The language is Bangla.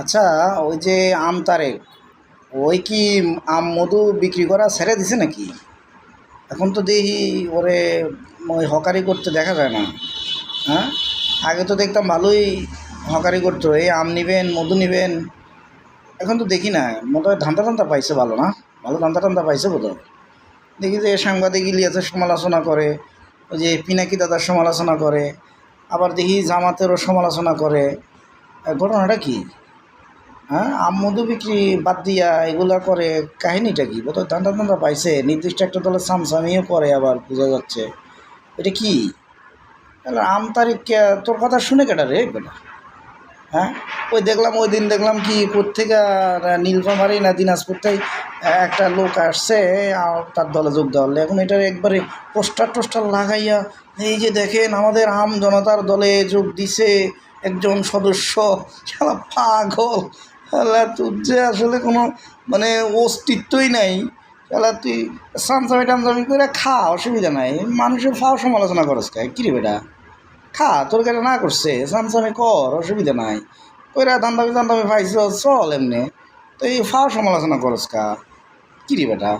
আচ্ছা ওই যে আম তারেক ওই কি আম মধু বিক্রি করা ছেড়ে দিছে নাকি? এখন তো দেখি ওরে ওই হকারি করতে দেখা যায় না। হ্যাঁ? আগে তো দেখতাম ভালোই হকারি করতো, এই আম নিবেন, মধু নিবেন। এখন তো দেখি না মোটামুটি ধান্দা টান্দা পাইছে ভালো না? ভালো ধান্দা টান্দা পাইছে বোধহয়। দেখি যে সাংবাদিক ইলিয়াসের সমালোচনা করে, ওই যে পিনাকি দাদার সমালোচনা করে, আবার দেখি জামাতেরও সমালোচনা করে। ঘটনাটা কি? হ্যাঁ আম মধু বিক্রি বাদ দিয়া এগুলা করে, কাহিনীটা কি? বোধহয় ধান্দা ধান্দা পাইছে, নির্দিষ্ট একটা দলের সামসামিও করে আবার বোঝা যাচ্ছে। এটা কি? তাহলে আম তারিখ কে- তোর কথা শুনে কেটা রে? বেটা। হ্যাঁ? ওই দেখলাম, ওই দিন দেখলাম কি কোথেকে নীলফামারি না দিনাজপুর থেকে একটা লোক আসছে তার দলে যোগ দেওয়ার এখন এটার একবারে পোস্টার টোস্টার লাগাইয়া, এই যে দেখেন, আমাদের আম জনতার দলে যোগ দিছে একজন সদস্য পাগল। শালা তোর যে আসলে কোনো মানে অস্তিত্বই নাই খেলা তুই সামসামি টামসামি করে খা, অসুবিধা নাই। মানুষের ফাও সমালোচনা করস খায় কী রে বেটা? খা, তোর কাছে না করছে সামসামি কর, অসুবিধা নাই। কইরা দান্দামি দান্দামি পাইছ, চল এমনি। তো এই ফাও সমালোচনা করস খা কী রে বেটা?